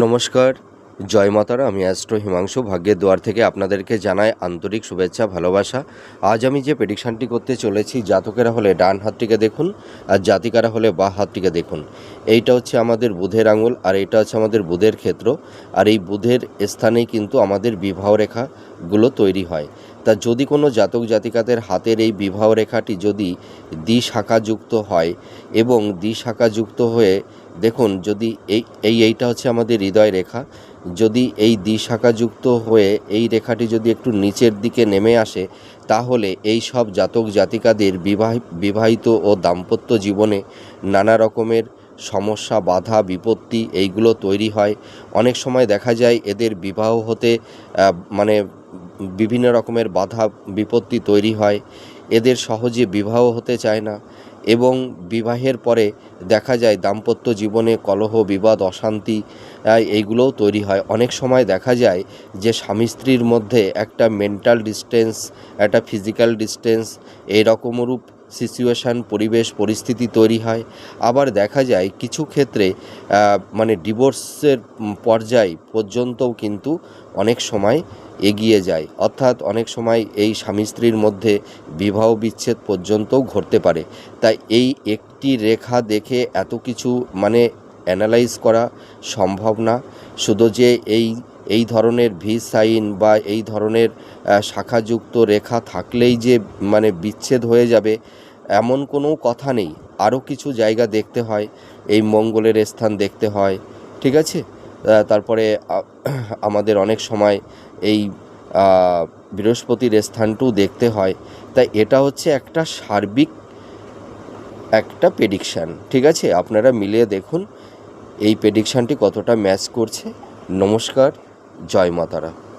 নমস্কার, জয় মাতারা, আমি অ্যাস্ট্রো হিমাংশু, ভাগ্যের দুয়ার থেকে আপনাদেরকে জানাই আন্তরিক শুভেচ্ছা, ভালোবাসা। আজ আমি যে প্রেডিকশানটি করতে চলেছি, জাতকেরা হলে ডান হাতটিকে দেখুন আর জাতিকারা হলে বা হাতটিকে দেখুন। এইটা হচ্ছে আমাদের বুধের আঙুল আর এইটা হচ্ছে আমাদের বুধের ক্ষেত্র। আর এই বুধের স্থানেই কিন্তু আমাদের বিবাহ রেখাগুলো তৈরি হয়। তা যদি কোনো জাতক জাতিকাদের হাতের এই বিবাহ রেখাটি যদি দ্বিশাখাযুক্ত হয় এবং দ্বিশাখাযুক্ত হয়ে দেখুন, যদি এই এই, এইটা হচ্ছে আমাদের হৃদয় রেখা। যদি এই দ্বিশাখাযুক্ত হয়ে এই রেখাটি যদি একটু নিচের দিকে নেমে আসে, তাহলে এই সব জাতক জাতিকাদের বিবাহ, বিবাহিত ও দাম্পত্য জীবনে নানা রকমের সমস্যা, বাধা, বিপত্তি এইগুলো তৈরি হয়। অনেক সময় দেখা যায় এদের বিবাহ হতে মানে বিভিন্ন রকমের বাধা, বিপত্তি তৈরি হয়। এদের সহজে বিবাহ হতে চায় না। এবং বিবাহের পরে দেখা যায় দাম্পত্য জীবনে কলহ, বিবাদ, অশান্তি এইগুলোও তৈরি হয়। অনেক সময় দেখা যায় যে স্বামী স্ত্রীর মধ্যে একটা মেন্টাল ডিস্টেন্স একটা ফিজিক্যাল ডিস্টেন্স এইরকমরূপ সিচুয়েশান পরিবেশ, পরিস্থিতি তৈরি হয়। আবার দেখা যায় কিছু ক্ষেত্রে মানে ডিভোর্সের পর্যায় পর্যন্তও কিন্তু অনেক সময় এগিয়ে যায়। অর্থাৎ অনেক সময় এই স্বামী স্ত্রীর মধ্যে বিবাহ বিচ্ছেদ পর্যন্তও ঘটতে পারে। তাই এই একটি রেখা দেখে এত কিছু মানে অ্যানালাইজ করা সম্ভব না। শুধু যে এই এই ধরনের ভি সাইন বা এই ধরনের শাখাযুক্ত রেখা থাকলেই যে মানে বিচ্ছেদ হয়ে যাবে, এমন কোনো কথা নেই। আরও কিছু জায়গা দেখতে হয়, এই মঙ্গলের স্থান দেখতে হয়, ঠিক আছে? তারপরে আমাদের অনেক সময় এই বৃহস্পতির স্থানটাও দেখতে হয়। তাই এটা হচ্ছে একটা সার্বিক, একটা প্রেডিকশান ঠিক আছে? আপনারা মিলিয়ে দেখুন, এই প্রেডিকশানটি কতটা ম্যাচ করছে। নমস্কার। জয় মাতারা।